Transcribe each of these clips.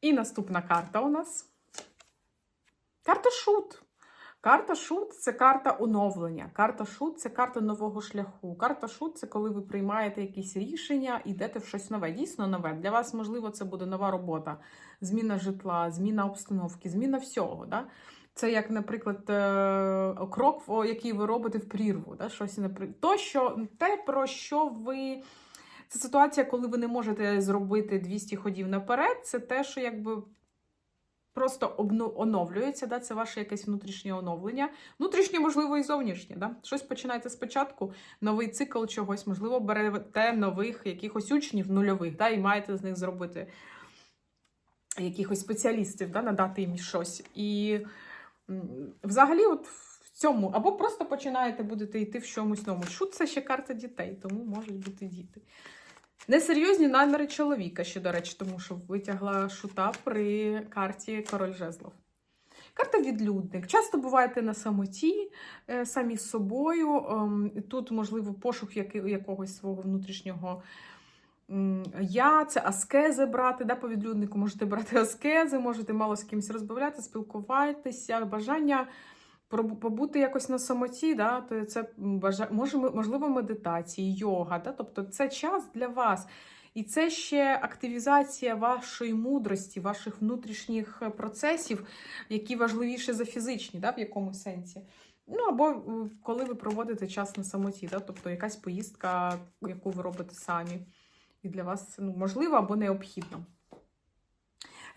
І наступна карта у нас. Карта шут. Карта шут це карта оновлення. Карта шут це карта нового шляху. Карта шут це коли ви приймаєте якісь рішення, йдете в щось нове. Дійсно нове. Для вас, можливо, це буде нова робота, зміна житла, зміна обстановки, зміна всього. Да? Це як, наприклад, е, крок, який ви робите в прірву. Да? Щось, то, що, те, про що ви. Це ситуація, коли ви не можете зробити 200 ходів наперед. Це те, що якби просто оновлюється. Да? Це ваше якесь внутрішнє оновлення. Внутрішнє, можливо, і зовнішнє. Да? Щось починаєте спочатку, новий цикл чогось, можливо, берете нових якихось учнів нульових, да? і маєте з них зробити якихось спеціалістів, да? надати їм щось. І взагалі, от в цьому, або просто починаєте будете йти в чомусь новому. Шут це ще карта дітей, тому можуть бути діти. Несерйозні наміри чоловіка, ще, до речі, тому що витягла шута при карті Король Жезлов. Карта відлюдник. Часто буваєте на самоті, е, самі з собою. ем, Тут, можливо, пошук якогось свого внутрішнього я, це аскези брати. Да, по відлюднику можете брати аскези, можете мало з кимось розмовляти, спілкуватися, бажання побути якось на самоті, да, то це може, можливо медитації, йога. Да, тобто це час для вас. І це ще активізація вашої мудрості, ваших внутрішніх е, процесів, які важливіші за фізичні, да, в якому сенсі. Ну, або е, коли ви проводите час на самоті, да, тобто якась поїздка, яку ви робите самі. І для вас ну, можливо або необхідно.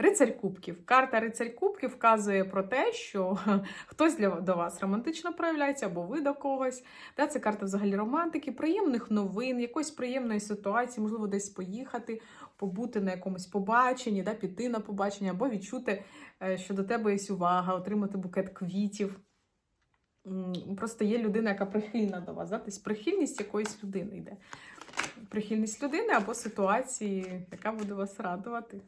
Рицарь Кубків. Карта Рицарь Кубків вказує про те, що хтось для до вас романтично проявляється, або ви до когось. Та, це карта взагалі романтики, приємних новин, якоїсь приємної ситуації, можливо, десь поїхати, побути на якомусь побаченні, да, піти на побачення, або відчути, е, що до тебе є увага, отримати букет квітів. Просто є людина, яка прихильна до вас. Да? Тобто прихильність якоїсь людини йде. Прихильність людини або ситуації, яка буде вас радувати.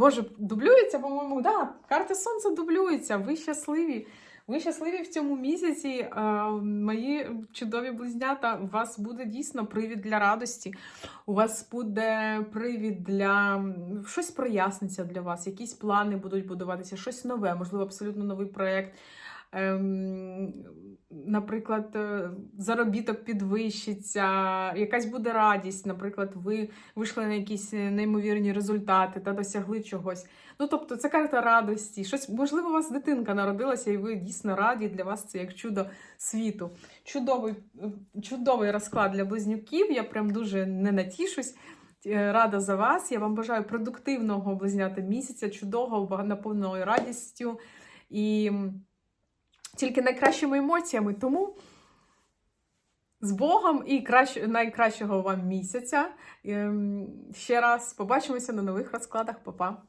Боже, дублюється, по-моєму, да, карта сонця дублюється. Ви щасливі. Ви щасливі в цьому місяці. Мої чудові близнята. У вас буде дійсно привід для радості. У вас буде привід для щось проясниться для вас, якісь плани будуть будуватися, щось нове, можливо, абсолютно новий проєкт. Ем, наприклад, е, заробіток підвищиться, якась буде радість. Наприклад, ви вийшли на якісь неймовірні результати та досягли чогось. Ну, тобто, це карта радості. Щось, можливо, у вас дитинка народилася, і ви дійсно раді для вас це як чудо світу. Чудовий, е, чудовий розклад для близнюків. Я прям дуже не натішусь. Е, Рада за вас. Я вам бажаю продуктивного близнята місяця, чудового, наповненого радістю і тільки найкращими емоціями. Тому з Богом і краще, найкращого вам місяця. Ем, Ще раз побачимося на нових розкладах. Па-па!